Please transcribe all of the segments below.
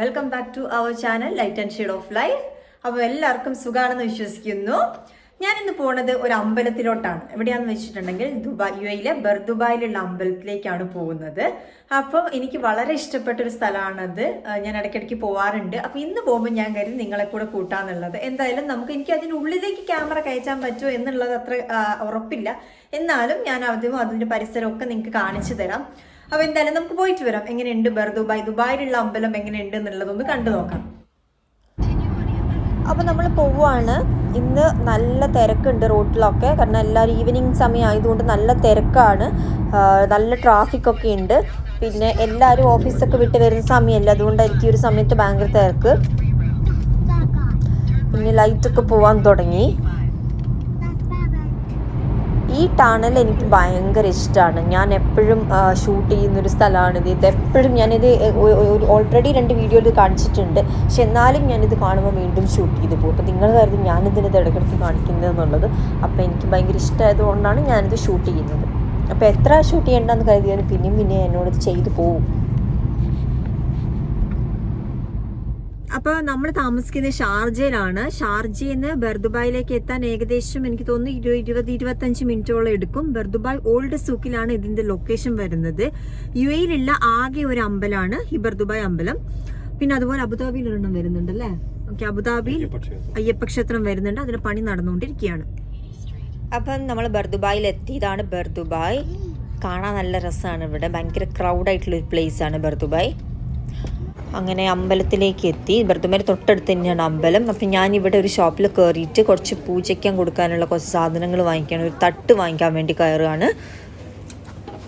Welcome back to our channel light and shade of life അപ്പോൾ എല്ലാവർക്കും സുഖാണെന്ന് വിശ്വസിക്കുന്നു. ഞാൻ ഇന്ന് പോണത് ഒരു അമ്പലത്തിലോട്ടാണ്. എവിടെയാണെന്ന് വെച്ചിട്ടുണ്ടെങ്കിൽ ദുബായ് യു എയിലെ ബർദുബായിലുള്ള അമ്പലത്തിലേക്കാണ് പോകുന്നത്. അപ്പം എനിക്ക് വളരെ ഇഷ്ടപ്പെട്ട ഒരു സ്ഥലമാണത് ഞാൻ ഇടയ്ക്കിടയ്ക്ക് പോവാറുണ്ട്. അപ്പോൾ ഇന്ന് പോകുമ്പോൾ ഞാൻ കരുതി നിങ്ങളെ കൂടെ കൂട്ടാന്നുള്ളത്. എന്തായാലും നമുക്ക് എനിക്ക് അതിനുള്ളിലേക്ക് ക്യാമറ കയറ്റാൻ പറ്റുമോ എന്നുള്ളത് അത്ര ഉറപ്പില്ല. എന്നാലും ഞാൻ അതും അതിന്റെ പരിസരമൊക്കെ നിങ്ങൾക്ക് കാണിച്ചു തരാം. അപ്പോൾ എന്തായാലും നമുക്ക് പോയിട്ട് വരാം. എങ്ങനെയുണ്ട്? ബർദുബായ് ദുബായിലുള്ള അമ്പലം എങ്ങനെയുണ്ട് എന്നുള്ളതൊന്ന് കണ്ടു നോക്കാം. അപ്പോൾ നമ്മൾ പോവുകയാണ് ഇന്ന് നല്ല തിരക്കുണ്ട് റോട്ടിലൊക്കെ. കാരണം എല്ലാവരും ഈവനിങ് സമയം ആയതുകൊണ്ട് നല്ല തിരക്കാണ്. നല്ല ട്രാഫിക് ഒക്കെ ഉണ്ട്. പിന്നെ എല്ലാവരും ഓഫീസൊക്കെ വിട്ട് വരുന്ന സമയമല്ല അതുകൊണ്ട് ഈ ഒരു സമയത്ത് ഭയങ്കര തിരക്ക്. പിന്നെ ലൈറ്റൊക്കെ പോവാൻ തുടങ്ങി. ഈ ടണൽ എനിക്ക് ഭയങ്കര ഇഷ്ടമാണ് ഞാൻ എപ്പോഴും ഷൂട്ട് ചെയ്യുന്നൊരു സ്ഥലമാണിത് ഇത്. എപ്പോഴും ഞാനിത് ഓൾറെഡി രണ്ട് വീഡിയോ ഇത് കാണിച്ചിട്ടുണ്ട്. പക്ഷെ എന്നാലും ഞാനിത് കാണുമ്പോൾ വീണ്ടും ഷൂട്ട് ചെയ്ത് പോകും. അപ്പോൾ നിങ്ങൾ കരുതി ഞാനിതിനത് ഇടയ്ക്കിടയ്ക്ക് കാണിക്കുന്നതെന്നുള്ളത്. അപ്പോൾ എനിക്ക് ഭയങ്കര ഇഷ്ടമായതുകൊണ്ടാണ് ഞാനിത് ഷൂട്ട് ചെയ്യുന്നത്. അപ്പോൾ എത്ര ഷൂട്ട് ചെയ്യേണ്ടെന്ന് കരുതിയാലും പിന്നെയും പിന്നെ എന്നോട് ഇത് ചെയ്തു പോകും. അപ്പോൾ നമ്മൾ താമസിക്കുന്നത് ഷാർജയിലാണ്. ഷാർജയിൽ നിന്ന് ബർദുബായിലേക്ക് എത്താൻ ഏകദേശം എനിക്ക് തോന്നുന്നു ഇരു ഇരുപത് ഇരുപത്തഞ്ച് മിനിറ്റോളം എടുക്കും. ബർദുബായ് ഓൾഡ് സൂക്കിലാണ് ഇതിന്റെ ലൊക്കേഷൻ വരുന്നത്. യു എയിലുള്ള ആകെ ഒരു അമ്പലമാണ് ഈ ബർദുബായ് അമ്പലം. പിന്നെ അതുപോലെ അബുദാബിയിൽ ഒരെണ്ണം വരുന്നുണ്ട് അല്ലേ ഓക്കെ അബുദാബിയിൽ അയ്യപ്പ ക്ഷേത്രം വരുന്നുണ്ട്. അതിന് പണി നടന്നുകൊണ്ടിരിക്കുകയാണ്. അപ്പം നമ്മൾ ബർദുബായിൽ എത്തിയതാണ് ബർദുബായ്. കാണാൻ നല്ല രസമാണ് ഇവിടെ. ഭയങ്കര ക്രൗഡായിട്ടുള്ള ഒരു പ്ലേസ് ആണ് ബർദുബായ്. അങ്ങനെ അമ്പലത്തിലേക്ക് എത്തി. ബ്രതുമേരെ തൊട്ടടുത്ത് തന്നെയാണ് അമ്പലം. അപ്പം ഇവിടെ ഒരു ഷോപ്പിൽ കയറിയിട്ട് കുറച്ച് പൂജയ്ക്കാൻ കൊടുക്കാനുള്ള കുറച്ച് സാധനങ്ങൾ വാങ്ങിക്കാൻ ഒരു തട്ട് വാങ്ങിക്കാൻ വേണ്ടി കയറുകയാണ്.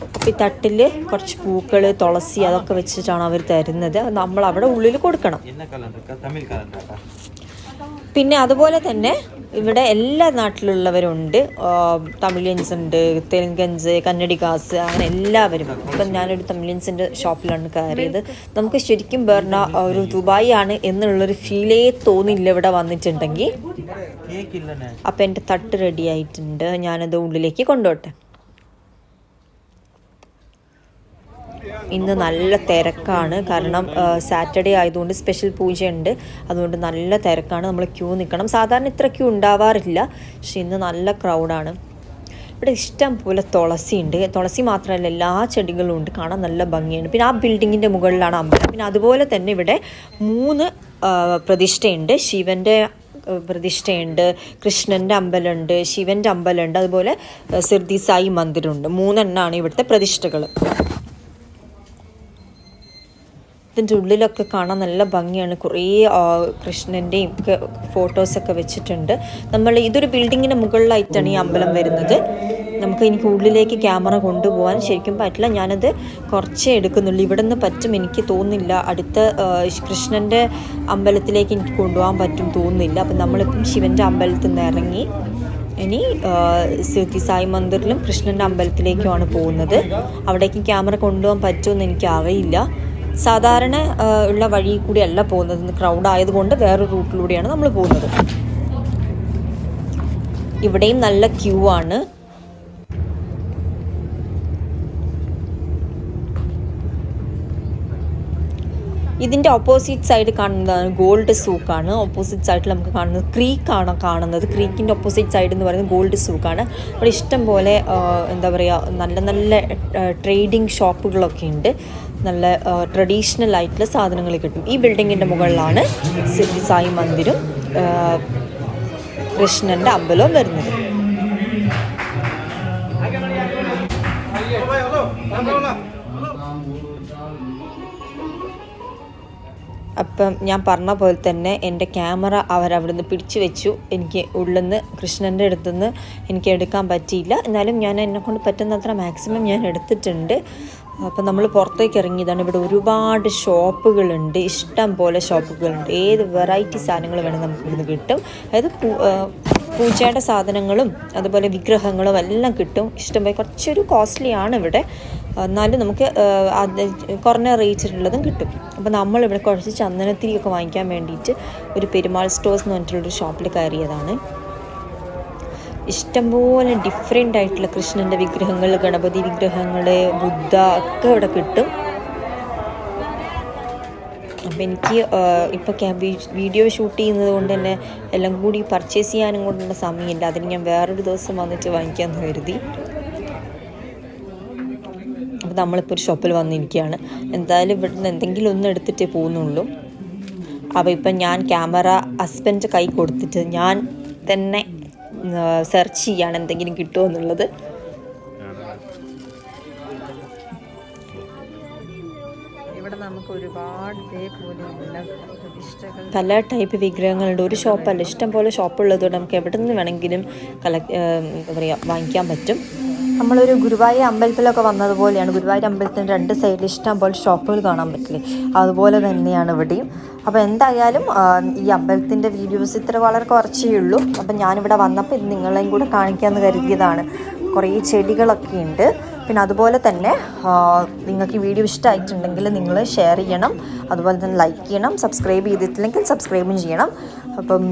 അപ്പം ഈ തട്ടിൽ കുറച്ച് പൂക്കൾ തുളസി അതൊക്കെ വെച്ചിട്ടാണ് അവർ തരുന്നത്. നമ്മൾ അവിടെ ഉള്ളിൽ കൊടുക്കണം. പിന്നെ അതുപോലെ തന്നെ ഇവിടെ എല്ലാ നാട്ടിലുള്ളവരുണ്ട്. തമിഴിയൻസ് ഉണ്ട് തെലുങ്കൻസ് കന്നഡികാസ് അങ്ങനെ എല്ലാവരും. ഇപ്പം ഞാനൊരു തമിഴിയൻസിന്റെ ഷോപ്പിലാണ് കയറിയത്. നമുക്ക് ശരിക്കും പറഞ്ഞ ഒരു ദുബായി ആണ് എന്നുള്ളൊരു ഫീലേ തോന്നില്ല ഇവിടെ വന്നിട്ടുണ്ടെങ്കിൽ. അപ്പം എന്റെ തട്ട് റെഡി ആയിട്ടുണ്ട്. ഞാനത് ഉള്ളിലേക്ക് കൊണ്ടുപോട്ടെ. ഇന്ന് നല്ല തിരക്കാണ്. കാരണം സാറ്റർഡേ ആയതുകൊണ്ട് സ്പെഷ്യൽ പൂജയുണ്ട്. അതുകൊണ്ട് നല്ല തിരക്കാണ്. നമ്മൾ ക്യൂ നിൽക്കണം സാധാരണ ഇത്ര ക്യൂ ഉണ്ടാവാറില്ല. പക്ഷെ ഇന്ന് നല്ല ക്രൗഡാണ്. ഇവിടെ ഇഷ്ടം പോലെ തുളസി ഉണ്ട് തുളസി മാത്രമല്ല എല്ലാ ചെടികളും ഉണ്ട്. കാണാൻ നല്ല ഭംഗിയാണ് പിന്നെ ആ ബിൽഡിങ്ങിന്റെ മുകളിലാണ് അമ്പലം. പിന്നെ അതുപോലെ തന്നെ ഇവിടെ മൂന്ന് പ്രതിഷ്ഠയുണ്ട്. ശിവന്റെ പ്രതിഷ്ഠയുണ്ട്. കൃഷ്ണന്റെ അമ്പലമുണ്ട്. ശിവന്റെ അമ്പലമുണ്ട്. അതുപോലെ സിർദി സായി മന്ദിരമുണ്ട്. മൂന്നെണ്ണമാണ് ഇവിടുത്തെ പ്രതിഷ്ഠകൾ ഇതിന്റെ ഉള്ളിലൊക്കെ കാണാൻ നല്ല ഭംഗിയാണ്. കുറേ കൃഷ്ണന്റെയും ഒക്കെ ഫോട്ടോസൊക്കെ വെച്ചിട്ടുണ്ട്. നമ്മൾ ഇതൊരു ബിൽഡിങ്ങിന് മുകളിലായിട്ടാണ് ഈ അമ്പലം വരുന്നത്. നമുക്ക് എനിക്ക് ഉള്ളിലേക്ക് ക്യാമറ കൊണ്ടുപോകാൻ ശരിക്കും പറ്റില്ല. ഞാനത് കുറച്ചേ എടുക്കുന്നുള്ളൂ. ഇവിടെ നിന്ന് പറ്റും എനിക്ക് തോന്നുന്നില്ല. അടുത്ത കൃഷ്ണന്റെ അമ്പലത്തിലേക്ക് എനിക്ക് കൊണ്ടുപോകാൻ പറ്റും തോന്നുന്നില്ല. അപ്പം നമ്മളിപ്പം ശിവന്റെ അമ്പലത്തിൽ നിന്ന് ഇറങ്ങി ഇനി സിർക്കി സായി മന്ദിറിലും കൃഷ്ണന്റെ അമ്പലത്തിലേക്കുമാണ് പോകുന്നത്. അവിടേക്ക് ക്യാമറ കൊണ്ടുപോകാൻ പറ്റുമെന്ന് എനിക്ക് അറിയില്ല സാധാരണ ഉള്ള വഴി കൂടിയല്ല പോകുന്നത്. ക്രൗഡ് ആയതുകൊണ്ട് വേറൊരു റൂട്ടിലൂടെയാണ് നമ്മൾ പോകുന്നത്. ഇവിടെയും നല്ല ക്യൂ ആണ്. ഇതിന്റെ ഓപ്പോസിറ്റ് സൈഡ് കാണുന്നതാണ് ഗോൾഡ് സൂക്കാണ് ഓപ്പോസിറ്റ് സൈഡിൽ നമുക്ക് കാണുന്നത് ക്രീക്കാണ് കാണുന്നത്. ക്രീക്കിന്റെ ഓപ്പോസിറ്റ് സൈഡ് എന്ന് പറയുന്നത് ഗോൾഡ് സൂക്കാണ് അവിടെ ഇഷ്ടം പോലെ എന്താ പറയുക നല്ല നല്ല ട്രേഡിംഗ് ഷോപ്പുകളൊക്കെ ഉണ്ട്. നല്ല ട്രഡീഷണൽ ആയിട്ടുള്ള സാധനങ്ങൾ കിട്ടും. ഈ ബിൽഡിങ്ങിന്റെ മുകളിലാണ് സായി മന്ദിരും കൃഷ്ണന്റെ അമ്പലവും വരുന്നത്. അപ്പം ഞാൻ പറഞ്ഞ പോലെ തന്നെ എന്റെ ക്യാമറ അവരവിടുന്ന് പിടിച്ചു വെച്ചു. എനിക്ക് ഉള്ളിൽ നിന്ന് കൃഷ്ണന്റെ അടുത്തുനിന്ന് എനിക്ക് എടുക്കാൻ പറ്റിയില്ല. എന്നാലും ഞാൻ എന്നെക്കൊണ്ട് പറ്റുന്നത്ര മാക്സിമം ഞാൻ എടുത്തിട്ടുണ്ട്. അപ്പം നമ്മൾ പുറത്തേക്ക് ഇറങ്ങിയതാണ് ഇവിടെ ഒരുപാട് ഷോപ്പുകളുണ്ട് ഇഷ്ടം പോലെ ഷോപ്പുകളുണ്ട്. ഏത് വെറൈറ്റി സാധനങ്ങൾ വേണമെങ്കിൽ നമുക്ക് ഇവിടുന്ന് കിട്ടും. അതായത് പൂജയുടെ സാധനങ്ങളും അതുപോലെ വിഗ്രഹങ്ങളും എല്ലാം കിട്ടും. ഇഷ്ടം പോലെ കുറച്ചൊരു കോസ്റ്റ്ലി ആണ് ഇവിടെ. എന്നാലും നമുക്ക് കുറഞ്ഞ റേറ്റിലുള്ളതും കിട്ടും. അപ്പോൾ നമ്മളിവിടെ കുറച്ച് ചന്ദനത്തിരിയൊക്കെ വാങ്ങിക്കാൻ വേണ്ടിയിട്ട് ഒരു പെരുമാൾ സ്റ്റോഴ്സ് എന്ന് പറഞ്ഞിട്ടുള്ളൊരു ഷോപ്പിൽ കയറിയതാണ്. ഇഷ്ടംപോലെ ഡിഫറെന്റ് ആയിട്ടുള്ള കൃഷ്ണന്റെ വിഗ്രഹങ്ങൾ ഗണപതി വിഗ്രഹങ്ങൾ ബുദ്ധ ഒക്കെ ഇവിടെ കിട്ടും. അപ്പം എനിക്ക് ഇപ്പോൾ വീഡിയോ ഷൂട്ട് ചെയ്യുന്നത് കൊണ്ട് തന്നെ എല്ലാം കൂടി പർച്ചേസ് ചെയ്യാനും കൊണ്ടുള്ള സമയമില്ല. അതിന് ഞാൻ വേറൊരു ദിവസം വന്നിട്ട് വാങ്ങിക്കാമെന്ന് കരുതി. അപ്പോൾ നമ്മളിപ്പോൾ ഒരു ഷോപ്പിൽ വന്നിരിക്കുകയാണ്. എന്തായാലും ഇവിടുന്ന് എന്തെങ്കിലും ഒന്ന് എടുത്തിട്ടേ പോകുന്നുള്ളൂ. അപ്പോൾ ഇപ്പം ഞാൻ ക്യാമറ ഹസ്ബൻഡ് കൈ കൊടുത്തിട്ട് ഞാൻ തന്നെ സെർച്ച് ചെയ്യാണ് എന്തെങ്കിലും കിട്ടുമോ എന്നുള്ളത്. പല ടൈപ്പ് വിഗ്രഹങ്ങളുണ്ട്. ഒരു ഷോപ്പല്ല. ഇഷ്ടം പോലെ ഷോപ്പുള്ളതുകൊണ്ട് നമുക്ക് എവിടെ നിന്ന് വേണമെങ്കിലും കളക്ട് എന്താ പറയുക വാങ്ങിക്കാൻ പറ്റും. നമ്മളൊരു ഗുരുവായൂർ അമ്പലത്തിലൊക്കെ വന്നതുപോലെയാണ്. ഗുരുവായൂർ അമ്പലത്തിന് രണ്ട് സൈഡിൽ ഇഷ്ടം പോലെ ഷോപ്പുകൾ കാണാൻ പറ്റില്ലേ? അതുപോലെ തന്നെയാണ് ഇവിടെയും. അപ്പോൾ എന്തായാലും ഈ അമ്പലത്തിന്റെ വീഡിയോസ് ഇത്ര വളരെ കുറച്ചേ ഉള്ളൂ. അപ്പം ഞാനിവിടെ വന്നപ്പോൾ ഇത് നിങ്ങളെയും കൂടെ കാണിക്കാമെന്ന് കരുതിയതാണ്. കുറേ ചെടികളൊക്കെ ഉണ്ട്. പിന്നെ അതുപോലെ തന്നെ നിങ്ങൾക്ക് ഈ വീഡിയോ ഇഷ്ടമായിട്ടുണ്ടെങ്കിൽ നിങ്ങൾ ഷെയർ ചെയ്യണം. അതുപോലെ തന്നെ ലൈക്ക് ചെയ്യണം. സബ്സ്ക്രൈബ് ചെയ്തിട്ടില്ലെങ്കിൽ സബ്സ്ക്രൈബും ചെയ്യണം. അപ്പം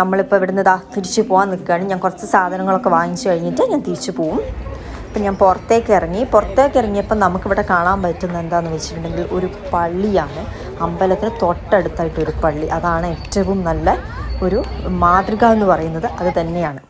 നമ്മളിപ്പോൾ ഇവിടുന്ന് തിരിച്ചു പോകാൻ നിൽക്കുകയാണ്. ഞാൻ കുറച്ച് സാധനങ്ങളൊക്കെ വാങ്ങിച്ചു കഴിഞ്ഞിട്ട് ഞാൻ തിരിച്ചു പോവും. അപ്പം ഞാൻ പുറത്തേക്ക് ഇറങ്ങി പുറത്തേക്ക് ഇറങ്ങിയപ്പോൾ നമുക്കിവിടെ കാണാൻ പറ്റുന്ന എന്താണെന്ന് വെച്ചിട്ടുണ്ടെങ്കിൽ ഒരു പള്ളിയാണ്. അമ്പലത്തിന് തൊട്ടടുത്തായിട്ട് ഒരു പള്ളി. അതാണ് ഏറ്റവും നല്ല ഒരു മാതൃക എന്ന് പറയുന്നത്. അത് തന്നെയാണ്.